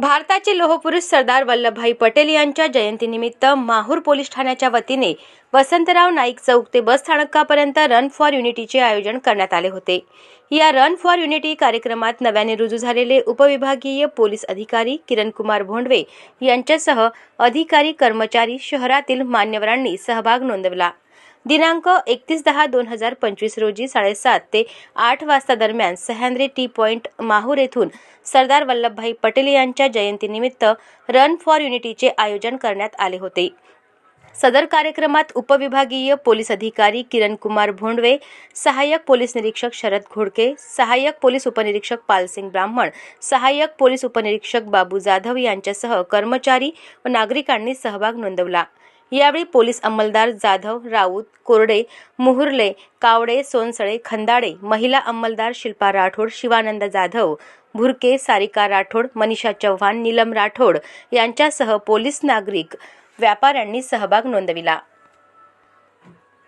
भारताचे लोहपुरुष सरदार वल्लभभाई पटेल यांच्या जयंतीनिमित्त माहूर पोलीस ठाण्याच्या वतीने वसंतराव नाईक चौक ते बस स्थानकापर्यंत रन फॉर युनिटीचे आयोजन करण्यात आले होते. या रन फॉर युनिटी कार्यक्रमात नव्याने रुजू झालेले उपविभागीय पोलीस अधिकारी किरणकुमार भोंडवे यांच्यासह अधिकारी कर्मचारी शहरातील मान्यवरांनी सहभाग नोंदवला. दिनांक एकतीस दहा दोन हजार पंचवीस रोजी साडेसात ते आठ वाजता दरम्यान सह्याद्री टी पॉइंट माहूर येथून सरदार वल्लभभाई पटेल यांच्या जयंतीनिमित्त रन फॉर युनिटीचे आयोजन करण्यात आले होते. सदर कार्यक्रमात उपविभागीय पोलीस अधिकारी किरण कुमार भोंडवे सहाय्यक पोलीस निरीक्षक शरद घोडके सहाय्यक पोलीस उपनिरीक्षक पालसिंग ब्राह्मण सहाय्यक पोलीस उपनिरीक्षक बाबू जाधव यांच्यासह कर्मचारी व नागरिकांनी सहभाग नोंदवला. यावेळी पोलीस अंमलदार जाधव राऊत कोरडे मुहुर्ले कावडे सोनसळे खंदाडे महिला अंमलदार शिल्पा राठोड शिवानंद जाधव भुरके सारिका राठोड मनीषा चव्हाण नीलम राठोड यांच्यासह पोलीस नागरिक व्यापाऱ्यांनी सहभाग नोंदविला.